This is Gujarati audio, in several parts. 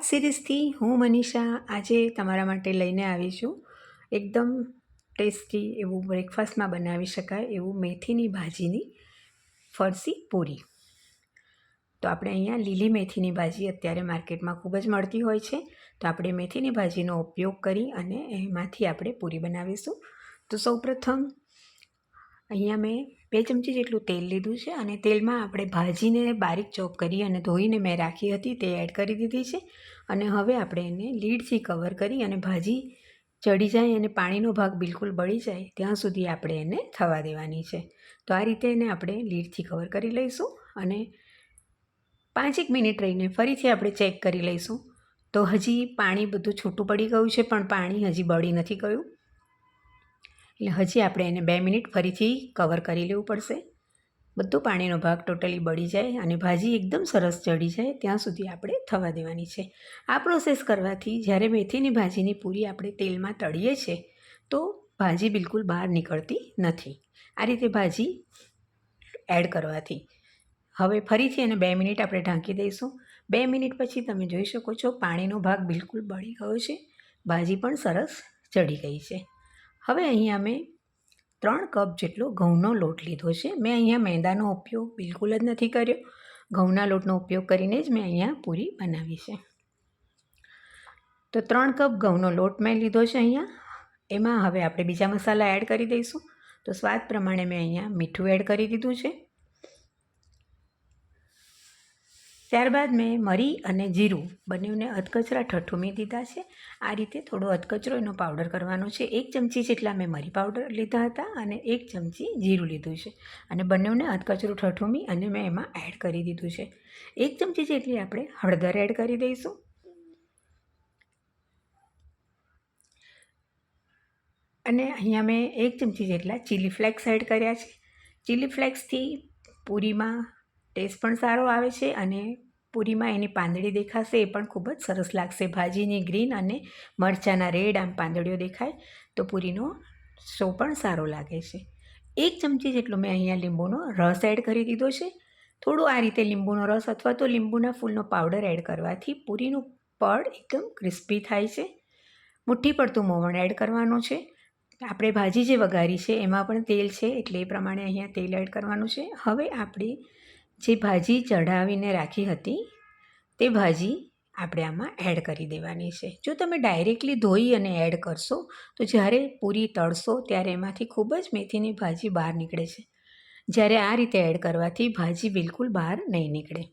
સ્વાદ સિરીઝથી હું, મનીષા, આજે તમારા માટે લઈને આવી છું. એકદમ ટેસ્ટી એવું બ્રેકફાસ્ટમાં બનાવી શકાય એવું મેથીની ભાજીની ફરસી પૂરી. તો આપણે અહીંયા લીલી મેથીની ભાજી અત્યારે માર્કેટમાં ખૂબ જ મળતી હોય છે. તો આપણે મેથીની ભાજીનો ઉપયોગ કરી અને એમાંથી આપણે પૂરી બનાવીશું. તો સૌપ્રથમ અહીંયા મેં બે ચમચી જેટલું તેલ લીધું છે અને તેલમાં આપણે ભાજીને બારીક ચોપ કરી અને ધોઈને મેં રાખી હતી તે એડ કરી દીધી છે. અને હવે આપણે એને લીડથી કવર કરી અને ભાજી ચડી જાય અને પાણીનો ભાગ બિલકુલ બળી જાય ત્યાં સુધી આપણે એને થવા દેવાની છે. તો આ રીતે એને આપણે લીડથી કવર કરી લઈશું અને પાંચેક મિનિટ રહીને ફરીથી આપણે ચેક કરી લઈશું. તો હજી પાણી બધું છૂટું પડી ગયું છે પણ પાણી હજી બળી નથી ગયું. એટલે હજી આપણે એને બે મિનિટ ફરીથી કવર કરી લેવું પડશે. બધું પાણીનો ભાગ ટોટલી બળી જાય અને ભાજી એકદમ સરસ ચડી જાય ત્યાં સુધી આપણે થવા દેવાની છે. આ પ્રોસેસ કરવાથી જ્યારે મેથીની ભાજીની પૂરી આપણે તેલમાં તળીએ છીએ, તો ભાજી બિલકુલ બહાર નીકળતી નથી. આ રીતે ભાજી એડ કરવાથી. હવે ફરીથી એને બે મિનિટ આપણે ઢાંકી દઈશું. બે મિનિટ પછી તમે જોઈ શકો છો પાણીનો ભાગ બિલકુલ બળી ગયો છે. ભાજી પણ સરસ ચડી ગઈ છે. હવે અહીંયા મેં ત્રણ કપ જેટલો ઘઉંનો લોટ લીધો છે. મેં અહીંયા મેંદાનો ઉપયોગ બિલકુલ જ નથી કર્યો. ઘઉંના લોટનો ઉપયોગ કરીને જ મેં અહીંયા પૂરી બનાવી છે. તો ત્રણ કપ ઘઉંનો લોટ મેં લીધો છે અહીંયા. એમાં હવે આપણે બીજા મસાલા એડ કરી દઈશું. તો સ્વાદ પ્રમાણે મેં અહીંયા મીઠું એડ કરી દીધું છે. ત્યારબાદ મેં મરી અને જીરું બંનેને અધકચરા ઠઠુમી દીધા છે. આ રીતે થોડો અધકચરો એનો પાવડર કરવાનો છે. એક ચમચી જેટલા મેં મરી પાવડર લીધા હતા અને એક ચમચી જીરું લીધું છે. અને બંનેને અધકચરું ઠઠુમી અને મેં એમાં એડ કરી દીધું છે. એક ચમચી જેટલી આપણે હળદર એડ કરી દઈશું. અને અહીંયા મેં એક ચમચી જેટલા ચીલી ફ્લેક્સ એડ કર્યા છે. ચીલી ફ્લેક્સથી પૂરીમાં ટેસ્ટ પણ સારો આવે છે અને પૂરીમાં એની પાંદડી દેખાશે, એ પણ ખૂબ જ સરસ લાગશે. ભાજીની ગ્રીન અને મરચાંના રેડ આમ પાંદડીઓ દેખાય, તો પૂરીનો શો પણ સારો લાગે છે. એક ચમચી જેટલો મેં અહીંયા લીંબુનો રસ એડ કરી દીધો છે. થોડું આ રીતે લીંબુનો રસ અથવા તો લીંબુના ફૂલનો પાવડર એડ કરવાથી પૂરીનું પડ એકદમ ક્રિસ્પી થાય છે. મુઠ્ઠી પડતું મોવણ એડ કરવાનું છે. આપણે ભાજી જે વઘારી છે, એમાં પણ તેલ છે, એટલે એ પ્રમાણે અહીંયા તેલ એડ કરવાનું છે. હવે આપણે જે ભાજી ચઢાવીને રાખી હતી, તે ભાજી આપણે આમાં એડ કરી દેવાની છે. જો તમે ડાયરેક્ટલી ધોઈ અને એડ કરશો, તો જ્યારે પૂરી તળશો, ત્યારે એમાંથી ખૂબ જ મેથીની ભાજી બહાર નીકળે છે. જ્યારે આ રીતે એડ કરવાથી ભાજી બિલકુલ બહાર નહીં નીકળે.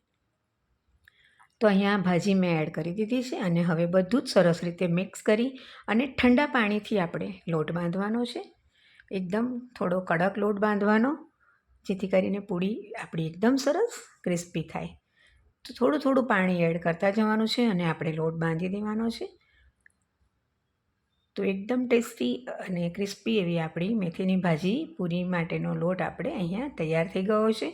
તો અહીંયા ભાજી મેં એડ કરી દીધી છે અને હવે બધું જ સરસ રીતે મિક્સ કરી અને ઠંડા પાણીથી આપણે લોટ બાંધવાનો છે. એકદમ થોડો કડક લોટ બાંધવાનો. જેથી કરીને પૂરી આપણી એકદમ સરસ ક્રિસ્પી થાય. તો થોડું થોડું પાણી એડ કરતા જવાનું છે અને આપણે લોટ બાંધી દેવાનો છે. તો એકદમ ટેસ્ટી અને ક્રિસ્પી એવી આપણી મેથીની ભાજી પૂરી માટેનો લોટ આપણે અહીંયા તૈયાર થઈ ગયો છે.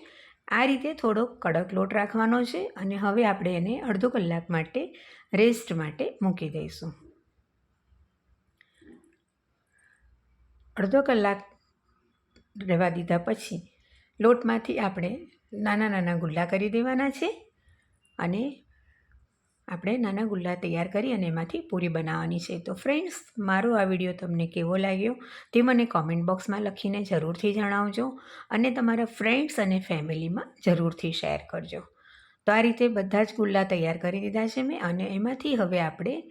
આ રીતે થોડો કડક લોટ રાખવાનો છે અને હવે આપણે એને અડધો કલાક માટે રેસ્ટ માટે મૂકી દઈશું. અડધો કલાક રહેવા દીધા પછી લોટમાંથી આપણે નાના નાના ગુલ્લા કરી દેવાના છે અને આપણે નાના ગુલ્લા તૈયાર કરી અને એમાંથી પૂરી બનાવવાની છે. તો ફ્રેન્ડ્સ, મારો આ વીડિયો તમને કેવો લાગ્યો તે મને કોમેન્ટ બોક્સમાં લખીને જરૂરથી જણાવજો અને તમારા ફ્રેન્ડ્સ અને ફેમિલીમાં જરૂરથી શેર કરજો. તો આ રીતે બધા જ ગુલ્લા તૈયાર કરી દીધા છે મેં અને એમાંથી હવે આપણે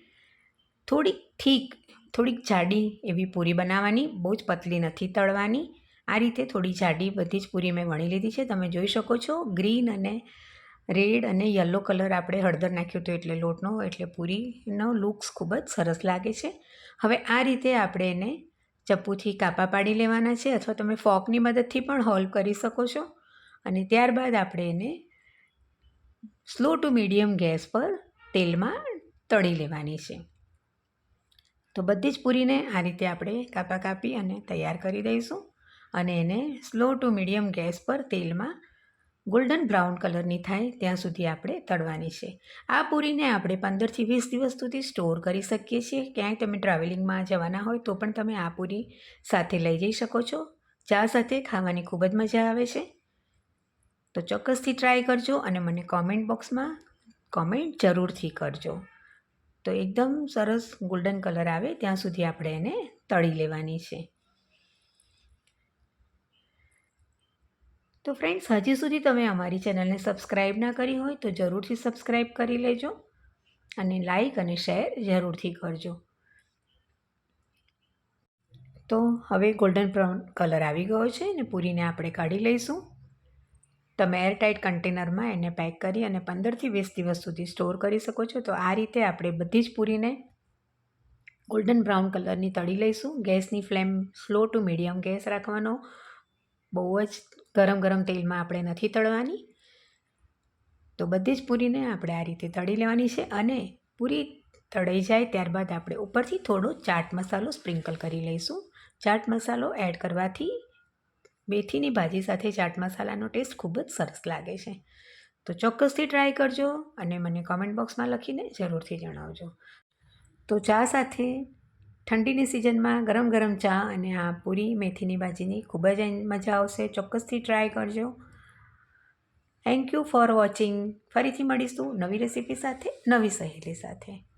થોડીક ઠીક, થોડીક જાડી એવી પૂરી બનાવવાની, બહુ જ પતલી નથી તળવાની. આ રીતે થોડી જાડી બધી જ પૂરી મેં વણી લીધી છે. તમે જોઈ શકો છો, ગ્રીન અને રેડ અને યલો કલર આપણે હળદર નાખ્યું હતું એટલે લોટનો, એટલે પૂરીનો લુક્સ ખૂબ જ સરસ લાગે છે. હવે આ રીતે આપણે એને ચપ્પુથી કાપા પાડી લેવાના છે અથવા તમે ફોકની મદદથી પણ હોલ્વ કરી શકો છો. અને ત્યારબાદ આપણે એને સ્લો ટુ મીડિયમ ગેસ પર તેલમાં તળી લેવાની છે. તો બધી જ પૂરીને આ રીતે આપણે કાપા કાપી અને તૈયાર કરી દઈશું. અને એને સ્લો ટુ મીડિયમ ગેસ પર તેલમાં ગોલ્ડન બ્રાઉન કલરની થાય ત્યાં સુધી આપણે તળવાની છે. આ પૂરીને આપણે પંદરથી વીસ દિવસ સુધી સ્ટોર કરી શકીએ છીએ. ક્યાંય તમે ટ્રાવેલિંગમાં જવાના હોય તો પણ તમે આ પૂરી સાથે લઈ જઈ શકો છો. ચા સાથે ખાવાની ખૂબ જ મજા આવે છે. તો ચોક્કસથી ટ્રાય કરજો અને મને કોમેન્ટ બોક્સમાં કોમેન્ટ જરૂરથી કરજો. તો એકદમ સરસ ગોલ્ડન કલર આવે ત્યાં સુધી આપણે એને તળી લેવાની છે. તો ફ્રેન્ડ્સ હજી સુધી તમે અમારી ચેનલને સબસ્ક્રાઈબ ના કરી હોય તો જરૂરથી સબસ્ક્રાઈબ કરી લેજો અને લાઈક અને શેર જરૂરથી કરજો. તો હવે ગોલ્ડન બ્રાઉન કલર આવી ગયો છે અને પૂરીને આપણે કાઢી લઈશું. તમે એરટાઇટ કન્ટેનરમાં એને પેક કરી અને પંદરથી વીસ દિવસ સુધી સ્ટોર કરી શકો છો. તો આ રીતે આપણે બધી જ પૂરીને ગોલ્ડન બ્રાઉન કલરની તળી લઈશું. ગેસની flame slow to medium gas રાખવાનો. બહુ જ ગરમ ગરમ તેલમાં આપણે નથી તળવાની. તો બધી જ પૂરીને આપણે આ રીતે તળી લેવાની છે અને પૂરી તળાઈ જાય ત્યારબાદ આપણે ઉપરથી થોડો ચાટ મસાલો સ્પ્રિંકલ કરી લઈશું. ચાટ મસાલો એડ કરવાથી મેથીની ભાજી સાથે ચાટ મસાલાનો ટેસ્ટ ખૂબ જ સરસ લાગે છે. તો ચોક્કસથી ટ્રાય કરજો અને મને કોમેન્ટ બોક્સમાં લખીને જરૂરથી જણાવજો. તો ચા સાથે ઠંડીની સિઝનમાં ગરમ ગરમ ચા અને આ પૂરી મેથીની ભાજીની ખૂબ જ મજા આવશે. ચોક્કસથી ટ્રાય કરજો. થેન્ક યુ ફોર વોચિંગ ફરીથી મળીશું નવી રેસીપી સાથે, નવી સહેલી સાથે.